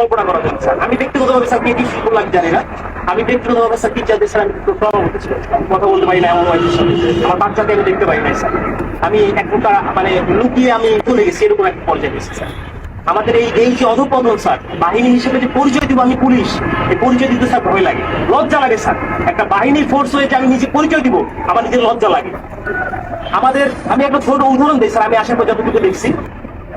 কল্পনা করা যায় স্যার, আমি ব্যক্তিগতভাবে, স্যার, কে কি শিল্প লাগে জানি না। আমি ব্যক্তিগতভাবে, স্যার টিচারদের স্যার, আমি একটু কথা বলতে পারি না, এমন আমার বাচ্চাকে আমি দেখতে পাই নাই, স্যার। আমি এক প্রকার মানে লুকিয়ে আমি চলে গেছি, এরকম একটা পর্যায়ে গেছি, স্যার। আমাদের এই এই যে অধপতন, স্যার, বাহিনী হিসেবে যে পরিচয় দিব আমি পুলিশ, এই পরিচয় দিতে, স্যার, ভয় লাগে। লজ্জা লাগে, স্যার। একটা বাহিনীর ফোর্স হয়ে যে আমি নিজে পরিচয় দিব, আমার নিজের লজ্জা লাগে। আমাদের, আমি একটা ছোট উদাহরণ দিই, স্যার, আমি আসার পর যতটুকু দেখছি।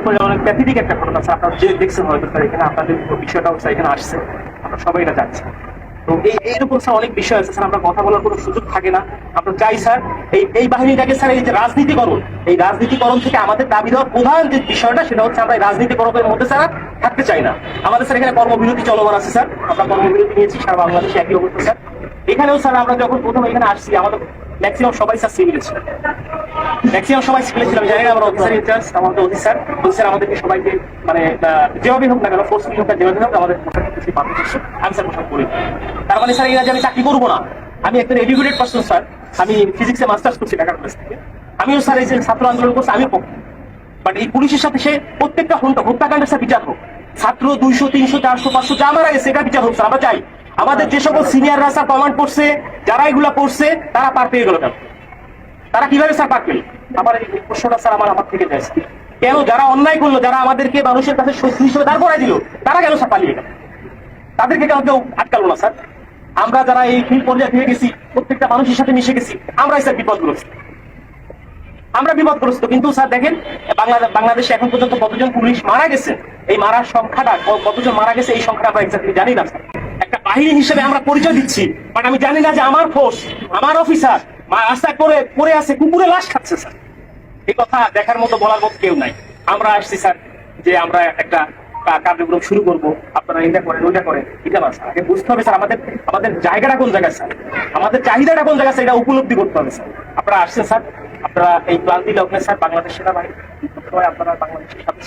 উপরে অনেক একটা ঘটনা আপনারা যে দেখছেন হয়তো এখানে আপনাদের এখানে আসছে। আমরা সবাই এটা তো এই স্যার অনেক বিষয় আছে। স্যার, আমরা কথা বলার কোনো সুযোগ থাকে না। আমরা চাই স্যার, এই এই বাহিনীটাকে স্যার, এই যে রাজনীতিকরণ, এই রাজনীতিকরণ থেকে আমাদের দাবি দেওয়ার প্রধান যে বিষয়টা, সেটা হচ্ছে আমরা এই রাজনীতিকরণের মধ্যে স্যার থাকতে চাই না। আমাদের স্যার এখানে কর্মবিরতি চলমান আছে স্যার। আমরা কর্মবিরতি নিয়েছি, সারা বাংলাদেশে একই অবস্থা স্যার। এখানেও স্যার আমরা যখন প্রথম এখানে আসছি, আমাদের ম্যাক্সিমাম সবাই স্যার সিভিল ছিল। ম্যাক্সিমাম সবাই সিভিল ছিল জানি না আমার অফিসার ইনচার্জ আমাদের অফিসার অফিসার আমাদেরকে সবাইকে মানে যেভাবে হোক না কেন ফোর্স হোক না যেভাবে হোক, আমাদের পোশাক কিছু পাবলিক আমি স্যার পোশাক করি তার মানে স্যার এরা যে আমি চাকরি করব না। আমি একজন এডুকেটেড পার্সন স্যার আমি ফিজিক্সে মাস্টার্স করছি ঢাকার কলেজ থেকে। আমিও স্যার এই যে ছাত্র আন্দোলন করছি আমি বাট এই পুলিশের সাথে সে প্রত্যেকটা হত্যা হত্যাকাণ্ডের স্যার বিচার হোক। ছাত্র দুইশো, তিনশো, চারশো, পাঁচশো, যা মারা গেছে, এটা বিচার হোক স্যার আমরা চাই আমাদের যে সকল সিনিয়ররা স্যার কমান্ড করছে, যারা এগুলা করছে, তারা পার পেয়ে গেল কেন? তারা কীভাবে স্যার পার পেল? আবার এই প্রশ্নটা স্যার আমার আমার থেকে যায় কেন যারা অন্যায় করল, যারা আমাদেরকে মানুষের কাছে শত্রু হিসেবে দাঁড় করাই দিল, তারা কেন স্যার পালিয়ে গেল? তাদেরকে কেন কেউ আটকালো না স্যার আমরা যারা এই ফিল্ড পর্যায়ে থেকে গেছি, প্রত্যেকটা মানুষের সাথে মিশে গেছি, আমরাই স্যার বিপদগ্রস্ত। আমরা বিপদগ্রস্ত, কিন্তু স্যার দেখেন বাংলাদেশ এখন পর্যন্ত কতজন পুলিশ মারা গেছে? এই মারার সংখ্যাটা কতজন মারা গেছে, এই সংখ্যাটা আমরা এক্স্যাক্টলি জানি না স্যার বাহিনী হিসেবে আমরা পরিচয় দিচ্ছি বাট আমি জানি না যে আমার ফোর্স, আমার অফিসার রাস্তায় পরে পড়ে আছে, কুকুরে লাশ খাচ্ছে, স্যার। এই কথা দেখার মতো বলার মতো কেউ নাই। আমরা আসছি, স্যার, যে আমরা একটা কার্যক্রম শুরু করব। আপনারা এটা করেন ওইটা করেন। এটা না স্যার। আগে বুঝতে হবে, স্যার, আমাদের আমাদের জায়গাটা কোন জায়গায়, স্যার? আমাদের চাহিদাটা কোন জায়গায়, স্যার? এটা উপলব্ধি করতে হবে, স্যার। আপনারা আসছেন, স্যার? আপনারা এই ক্লান্তি লগ্নে স্যার বাংলাদেশ সেনাবাহিনী আপনারা বাংলাদেশের সাথে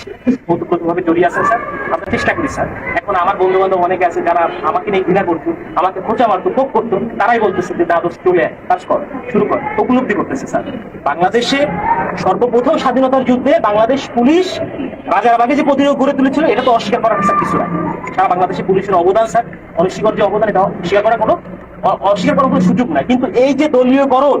জড়িয়ে আছেন স্যার। আমরা চেষ্টা করি স্যার। এখন আমার বন্ধু বান্ধব অনেকে আছে, যারা আমাকে নিয়ে ঘৃণা করতো, আমাকে মারতো করতো, তারাই বলতেছে যে দোষ চলে কাজ কর, শুরু কর। উপলব্ধি করতেছে স্যার। বাংলাদেশে সর্বপ্রথম স্বাধীনতার যুদ্ধে বাংলাদেশ পুলিশ রাজার রাজারবাগে যে প্রতিরোধ গড়ে তুলেছিল, এটা তো অস্বীকার করার স্যার কিছু না। সারা বাংলাদেশে পুলিশের অবদান স্যার অনস্বীকার যে অবদান, এটা অস্বীকার করার কোনো অস্বীকার করার কোনো সুযোগ নাই। কিন্তু এই যে দলীয়করণ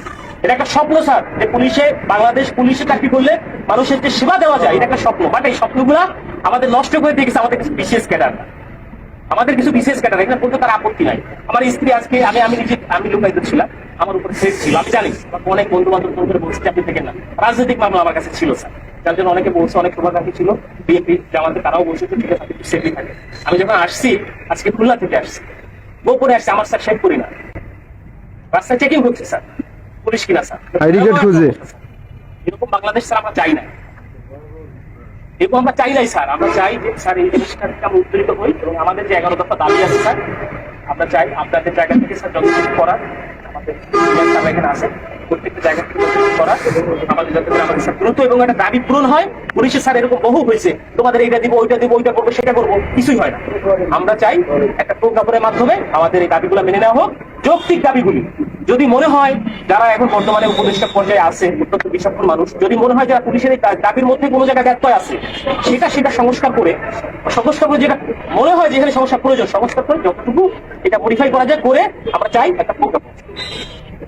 এটা একটা স্বপ্ন, স্যার। যে পুলিশে, বাংলাদেশ পুলিশে চাকরি করলে মানুষের যে সেবা দেওয়া যায়, এটা একটা স্বপ্ন। বাট এই স্বপ্নগুলা আমাদের নষ্ট করে দিয়ে গেছে আমাদের কিছু বিশেষ ক্যাডার। আমাদের কিছু বিশেষ ক্যাটার এখানে বলতে তার আপত্তি নাই। আমার স্ত্রী আজকে, আমি আমি নিজে, আমি লুকাইতে ছিলাম। আমার উপরে থ্রেট ছিল, আমি জানি। অনেক বন্ধু বান্ধব ফোন বলছি, আপনি থেকে না। রাজনৈতিক মামলা আমার কাছে ছিল, স্যার। যার জন্য অনেকে বলছে, অনেক শুভাকাঙ্ক্ষী ছিল। বিএনপি জামাতে তারাও বলছে যে ঠিক আছে সেফলি থাকে আমি যখন আসছি, আজকে খুলনা থেকে আসছি। গোপনে আসছি, আমার স্যার শেখ করি না। রাস্তায় চেকিং হচ্ছে, স্যার। পুলিশ কিনা স্যার? ID card খুঁজে। এরকম বাংলাদেশ স্যার আমরা চাই না। এবং আমরা চাই নাই স্যার। আমরা চাই যে স্যার এই জিনিসটা থেকে আমরা উত্তরিত হই এবং আমাদের যে এগারো দফা দাবি আছে স্যার আমরা চাই আপনাদের জায়গা থেকে স্যার যত কিছু করার আমাদের স্যার এখানে আছে প্রত্যেকটা জায়গা থেকে করার আমাদের যাতে আমাদের স্যার দ্রুত এবং একটা দাবি পূরণ হয়। পুলিশে স্যার এরকম বহু হয়েছে। তোমাদের এইটা দিব ওইটা দিব ওইটা করব সেটা করব কিছুই হয় না। আমরা চাই একটা প্রজ্ঞাপনের মাধ্যমে আমাদের এই দাবিগুলো মেনে নেওয়া হোক। যৌক্তিক দাবিগুলি। যদি মনে হয় যারা এখন বর্তমানে উপদেষ্টা পর্যায়ে আছে, অত্যন্ত বিচক্ষণ মানুষ, যদি মনে হয় যারা পুলিশের দাবির মধ্যে কোনো জায়গায় ব্যত্যয় আছে, সেটা সেটা সংস্কার করে সংস্কার করে যেটা মনে হয় যেখানে সংস্কার প্রয়োজন, সংস্কার করে যতটুকু এটা মডিফাই করা যায় করে আমরা চাই একটা প্রজ্ঞাপন।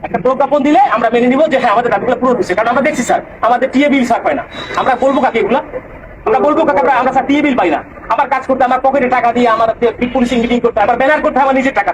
একটা প্রজ্ঞাপন দিলে আমরা মেনে নিব যে হ্যাঁ আমাদের দাবিগুলো পূরণ হচ্ছে কারণ আমরা দেখছি, স্যার, আমাদের টিএ বিল স্যার পাই না। আমরা বলব কাকে এগুলা? আমরা বলব কাকে? আমরা স্যার টিএ বিল পাই না। আমার কাজ করতে, আমার পকেটে টাকা দিয়ে আমার পুলিশিং মিটিং করতে, আমার ব্যানার করতে, আমার নিজের টাকা।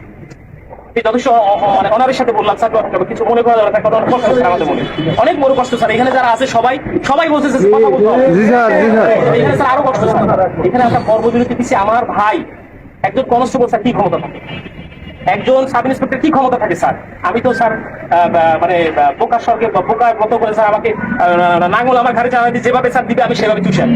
যথেষ্ট মানে সাথে বললাম স্যার কিছু মনে করা যাবে না, অনেক কষ্ট স্যার আমাদের মনে অনেক বড় কষ্ট স্যার এখানে যারা আছে সবাই সবাই কথা বলতে স্যার। এখানে স্যার আরও কষ্ট স্যার এখানে একটা কর্মবিরতি দিচ্ছে আমার ভাই একজন কনস্টেবল স্যার কি ক্ষমতা থাকে একজন সাব ইন্সপেক্টর কি ক্ষমতা থাকে স্যার আমি তো স্যার মানে বোকার স্বর্গে বোকার মতো করে স্যার আমাকে নাঙ্গল আমার ঘাড়ে চালাতে যেভাবে স্যার দিবে আমি সেভাবে চুষে আনি।